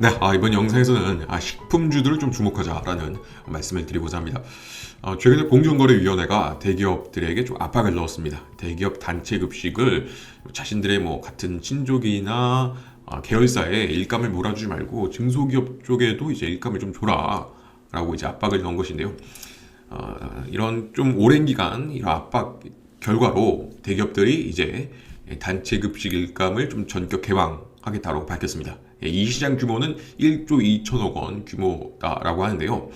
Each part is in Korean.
네, 아, 이번 영상에서는 아, 식품주들을 좀 주목하자라는 말씀을 드리고자 합니다. 어, 최근에 공정거래위원회가 대기업들에게 좀 압박을 넣었습니다. 대기업 단체 급식을 자신들의 뭐 같은 친족이나 아, 계열사에 일감을 몰아주지 말고 증소기업 쪽에도 이제 일감을 좀 줘라라고 이제 압박을 넣은 것인데요. 어, 이런 좀 오랜 기간 이런 압박 결과로 대기업들이 이제 단체 급식 일감을 좀 전격 개방하겠다고 밝혔습니다. 예, 이 시장 규모는 1조 2천억 원 규모다라고 하는데요.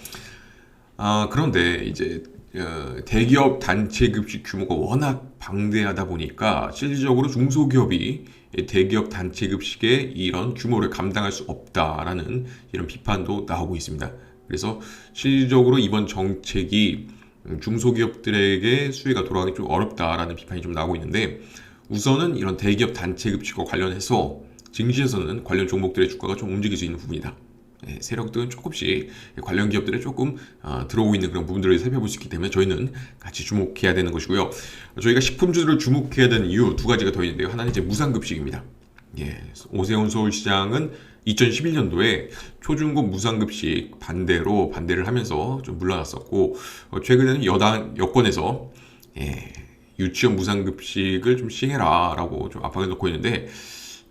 아, 그런데 이제 어, 대기업 단체 급식 규모가 워낙 방대하다 보니까 실질적으로 중소기업이 대기업 단체 급식의 이런 규모를 감당할 수 없다라는 이런 비판도 나오고 있습니다. 그래서 실질적으로 이번 정책이 중소기업들에게 수혜가 돌아가기 좀 어렵다라는 비판이 좀 나오고 있는데 우선은 이런 대기업 단체 급식과 관련해서 증시에서는 관련 종목들의 주가가 좀 움직일 수 있는 부분이다. 예, 세력들은 조금씩 관련 기업들에 조금 어, 들어오고 있는 그런 부분들을 살펴볼 수 있기 때문에 저희는 같이 주목해야 되는 것이고요. 저희가 식품주들을 주목해야 되는 이유 두 가지가 더 있는데요. 하나는 이제 무상급식입니다. 예, 오세훈 서울시장은 2011년도에 초중고 무상급식 반대로 반대를 하면서 좀 물러났었고 어, 최근에는 여당 여권에서 예, 유치원 무상급식을 좀 시행해라라고 좀 압박을 넣고 있는데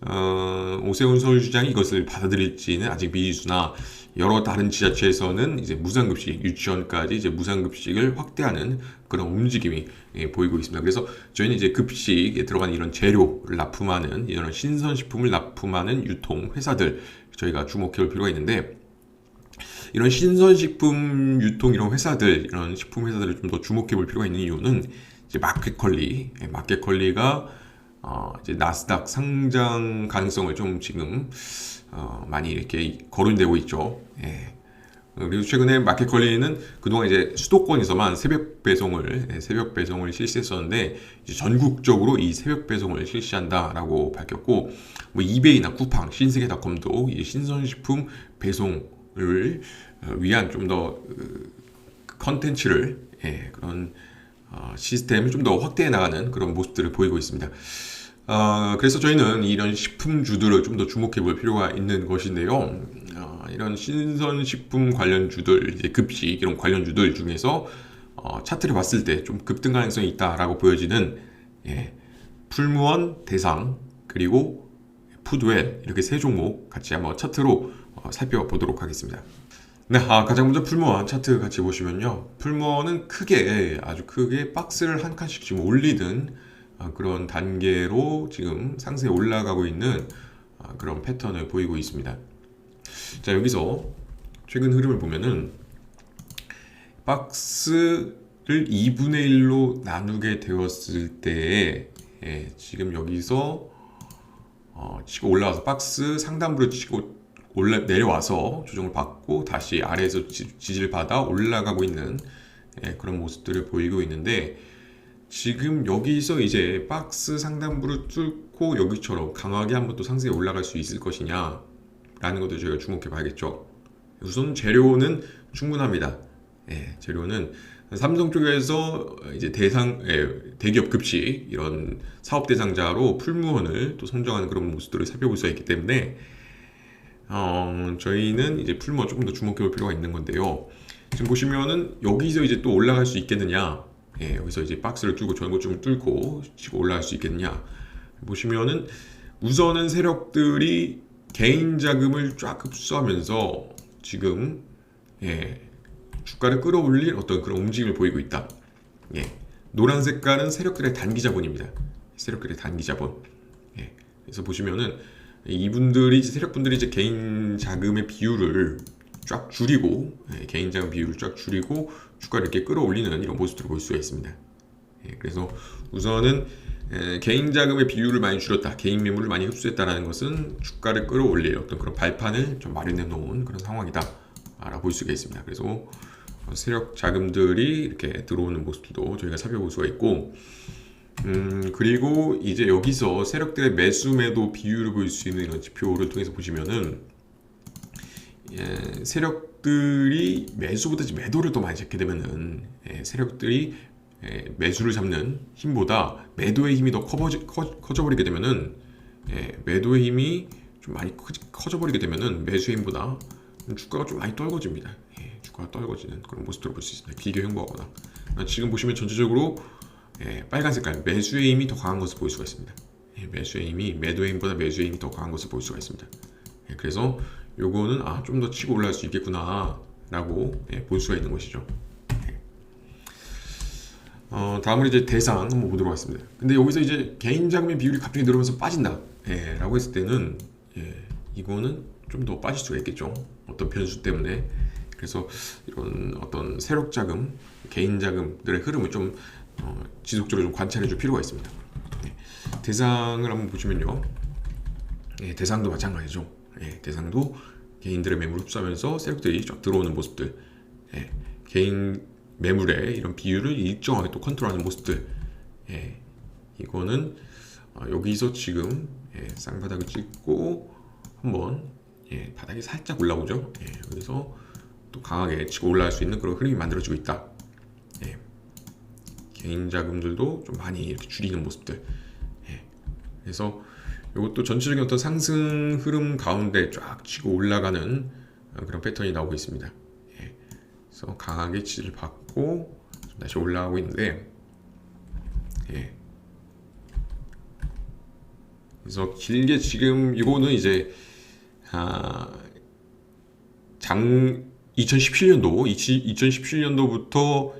어, 오세훈 서울시장이 이것을 받아들일지는 아직 미지수나 여러 다른 지자체에서는 이제 무상급식 유치원까지 이제 무상급식을 확대하는 그런 움직임이 예, 보이고 있습니다. 그래서 저희는 이제 급식에 들어간 이런 재료를 납품하는 이런 신선식품을 납품하는 유통 회사들 저희가 주목해 볼 필요가 있는데 이런 신선식품 유통 이런 회사들 이런 식품 회사들을 좀 더 주목해 볼 필요가 있는 이유는 이제 마켓컬리 예, 마켓컬리가 어, 이제 나스닥 상장 가능성을 좀 지금 어, 많이 이렇게 거론되고 있죠. 예. 그리고 최근에 마켓 컬리는 그동안 이제 수도권에서만 새벽 배송을 예, 새벽 배송을 실시했었는데 전국적으로 이 새벽 배송을 실시한다라고 밝혔고 뭐 이베이나 쿠팡, 신세계닷컴도 이 신선식품 배송을 어, 위한 좀더 그, 컨텐츠를 예, 그런 어, 시스템을 좀 더 확대해 나가는 그런 모습들을 보이고 있습니다. 어, 그래서 저희는 이런 식품주들을 좀 더 주목해 볼 필요가 있는 것인데요. 어, 이런 신선식품 관련주들, 이제 급식 이런 관련주들 중에서 어, 차트를 봤을 때 좀 급등 가능성이 있다라고 보여지는 예, 풀무원, 대상 그리고 푸드웰 이렇게 세 종목 같이 한번 차트로 어, 살펴보도록 하겠습니다. 네, 아, 가장 먼저 풀무원 차트 같이 보시면요. 풀무원은 크게 아주 크게 박스를 한 칸씩 지금 올리든 아, 그런 단계로 지금 상세에 올라가고 있는 아, 그런 패턴을 보이고 있습니다. 자, 여기서 최근 흐름을 보면은 박스를 2분의 1로 나누게 되었을 때에 예, 지금 여기서 어, 치고 올라와서 박스 상단부를 치고 올라 내려와서 조정을 받고 다시 아래에서 지, 지지를 받아 올라가고 있는 예, 그런 모습들을 보이고 있는데 지금 여기서 이제 박스 상단부를 뚫고 여기처럼 강하게 한번 또 상승에 올라갈 수 있을 것이냐 라는 것도 저희가 주목해 봐야겠죠. 우선 재료는 충분합니다. 예, 재료는 삼성 쪽에서 이제 대상 예, 대기업 급식 이런 사업 대상자로 풀무원을 또 선정하는 그런 모습들을 살펴볼 수가 있기 때문에 어, 저희는 이제 풀무원 조금 더 주목해 볼 필요가 있는 건데요. 지금 보시면은 여기서 이제 또 올라갈 수 있겠느냐? 예, 여기서 이제 박스를 뚫고 전고점을 뚫고 치고 올라갈 수 있겠느냐? 보시면은 우선은 세력들이 개인 자금을 쫙 흡수하면서 지금 예, 주가를 끌어올릴 어떤 그런 움직임을 보이고 있다. 예, 노란 색깔은 세력들의 단기 자본입니다. 세력들의 단기 자본. 예, 그래서 보시면은 이분들이 세력분들이 이제 개인 자금의 비율을 쫙 줄이고 예, 개인 자금 비율을 쫙 줄이고 주가를 이렇게 끌어올리는 이런 모습들을 볼 수가 있습니다. 예, 그래서 우선은 예, 개인 자금의 비율을 많이 줄였다, 개인 매물을 많이 흡수했다라는 것은 주가를 끌어올릴 어떤 그런 발판을 좀 마련해 놓은 그런 상황이다라고 볼 수가 있습니다. 그래서 세력 자금들이 이렇게 들어오는 모습도 저희가 살펴볼 수가 있고, 음, 그리고 이제 여기서 세력들의 매수 매도 비율을 볼 수 있는 이런 지표를 통해서 보시면은 예, 세력들이 매수보다 매도를 더 많이 잡게 되면은 예, 세력들이 예, 매수를 잡는 힘보다 매도의 힘이 더 커버지, 커, 커져버리게 되면은 예, 매도의 힘이 좀 많이 커, 커져 버리게 되면은 매수의 힘보다 주가가 좀 많이 떨궈집니다. 예, 주가가 떨궈지는 그런 모습들을 볼 수 있습니다. 기교 행보하거나 아, 지금 보시면 전체적으로 예, 빨간 색깔 매수의 힘이 더 강한 것을 볼 수가 있습니다. 예, 매수의 힘이 매도의 힘보다 매수의 힘이 더 강한 것을 볼 수가 있습니다. 예, 그래서 요거는 아 좀 더 치고 올라갈 수 있겠구나 라고 예, 볼 수가 있는 것이죠. 예. 어, 다음으로 이제 대상 한번 보도록 하겠습니다. 근데 여기서 이제 개인 자금의 비율이 갑자기 늘어면서 빠진다. 예, 라고 했을 때는 예, 이거는 좀 더 빠질 수가 있겠죠. 어떤 변수 때문에. 그래서 이런 어떤 세력 자금, 개인 자금들의 흐름을 좀 어, 지속적으로 좀 관찰해 줄 필요가 있습니다. 예, 대상을 한번 보시면요. 예, 대상도 마찬가지죠. 예, 대상도 개인들의 매물을 흡수하면서 세력들이 쫙 들어오는 모습들. 예, 개인 매물의 이런 비율을 일정하게 또 컨트롤하는 모습들. 예, 이거는 어, 여기서 지금 예, 쌍바닥을 찍고 한번 예, 바닥이 살짝 올라오죠. 예, 여기서 또 강하게 치고 올라갈 수 있는 그런 흐름이 만들어지고 있다. 예, 개인 자금들도 좀 많이 이렇게 줄이는 모습들. 예, 그래서 이것도 전체적인 어떤 상승 흐름 가운데 쫙 치고 올라가는 어, 그런 패턴이 나오고 있습니다. 예, 그래서 강하게 지지를 받고 좀 다시 올라가고 있는데, 예, 그래서 길게 지금 이거는 이제 아, 장 2017년도 2017년도부터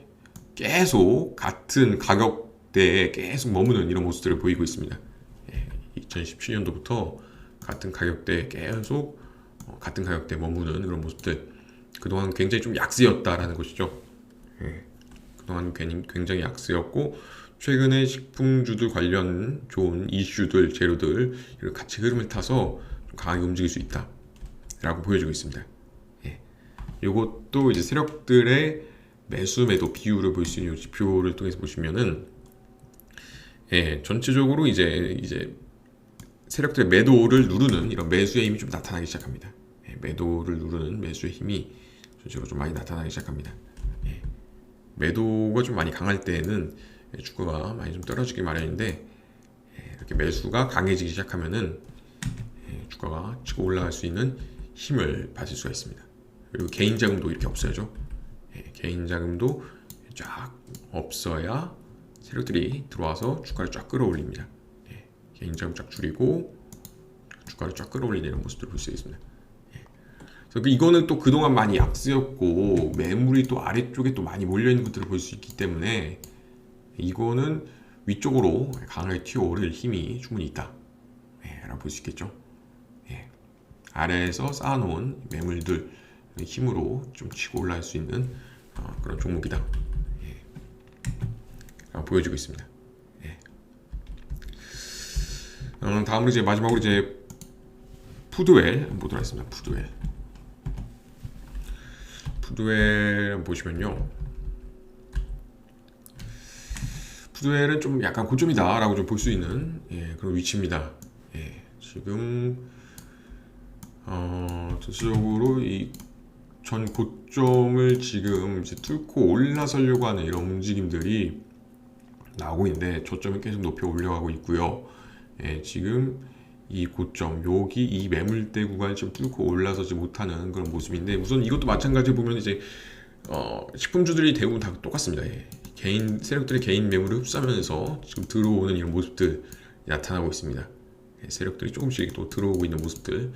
계속 같은 가격대에 계속 머무는 이런 모습들을 보이고 있습니다. 예, 2017년도부터 같은 가격대에 계속 어, 같은 가격대에 머무는 그런 모습들 그동안 굉장히 좀 약세였다라는 것이죠. 예, 그동안 굉장히 약세였고 최근에 식품주들 관련 좋은 이슈들 재료들 같이 흐름을 타서 좀 강하게 움직일 수 있다라고 보여주고 있습니다. 예, 이것도 이제 세력들의 매수 매도 비율을 볼 수 있는 이 지표를 통해서 보시면은 예, 전체적으로 이제 이제 세력들의 매도를 누르는 이런 매수의 힘이 좀 나타나기 시작합니다. 예, 매도를 누르는 매수의 힘이 전체적으로 좀 많이 나타나기 시작합니다. 예, 매도가 좀 많이 강할 때에는 예, 주가가 많이 좀 떨어지기 마련인데 예, 이렇게 매수가 강해지기 시작하면은 예, 주가가 치고 올라갈 수 있는 힘을 받을 수가 있습니다. 그리고 개인 자금도 이렇게 없어야죠. 예, 개인 자금도 쫙 없어야 세력들이 들어와서 주가를 쫙 끌어올립니다. 예, 개인 자금 쫙 줄이고 주가를 쫙 끌어올리는 이런 모습들을 볼수 있습니다. 예. 그래서 그 이거는 또 그동안 많이 약세였고 매물이 또 아래쪽에 또 많이 몰려 있는 것들을 볼 수 있기 때문에 이거는 위쪽으로 강하게 튀어오를 힘이 충분히 있다. 예, 라고 볼 수 있겠죠. 예. 아래에서 쌓아놓은 매물들 힘으로 좀 치고 올라갈 수 있는 어, 그런 종목이다. 예. 라고 보여주고 있습니다. 예. 어, 다음으로 이제 마지막으로 이제 푸드웰 보도록 하겠습니다. 푸드웰. 푸드웰 보시면요. 푸드웰은 좀 약간 고점이다라고 좀 볼 수 있는 예, 그런 위치입니다. 예, 지금 어, 전체적으로 이 전 고점을 지금 이제 뚫고 올라서려고 하는 이런 움직임들이 나오고 있는데 저점을 계속 높여 올려가고 있고요. 예, 지금 이 고점 여기 이 매물대 구간을 지금 뚫고 올라서지 못하는 그런 모습인데 우선 이것도 마찬가지로 보면 이제 어, 식품주들이 대부분 다 똑같습니다. 예. 개인 세력들이 개인 매물을 흡수하면서 지금 들어오는 이런 모습들 나타나고 있습니다. 예, 세력들이 조금씩 또 들어오고 있는 모습들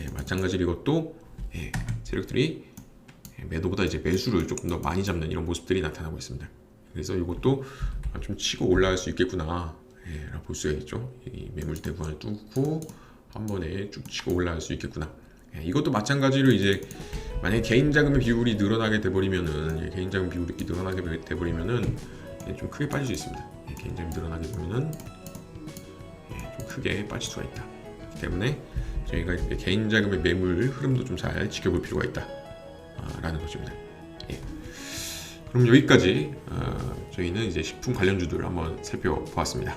예, 마찬가지로 이것도 예, 세력들이 예, 매도보다 이제 매수를 조금 더 많이 잡는 이런 모습들이 나타나고 있습니다. 그래서 이것도 아, 좀 치고 올라갈 수 있겠구나 예, 라고 볼 수가 있죠. 이 매물대 구간을 뚫고 한 번에 쭉 치고 올라갈 수 있겠구나. 예, 이것도 마찬가지로 이제 만약에 개인 자금의 비율이 늘어나게 돼버리면은 예, 개인 자금 비율이 늘어나게 돼버리면은 예, 좀 크게 빠질 수 있습니다. 예, 개인 자금이 늘어나게 되면은 예, 좀 크게 빠질 수가 있다. 그렇기 때문에 저희가 이렇게 개인 자금의 매물 흐름도 좀 잘 지켜볼 필요가 있다라는 아, 것입니다. 예. 그럼 여기까지 아, 저희는 이제 식품 관련주들 한번 살펴보았습니다.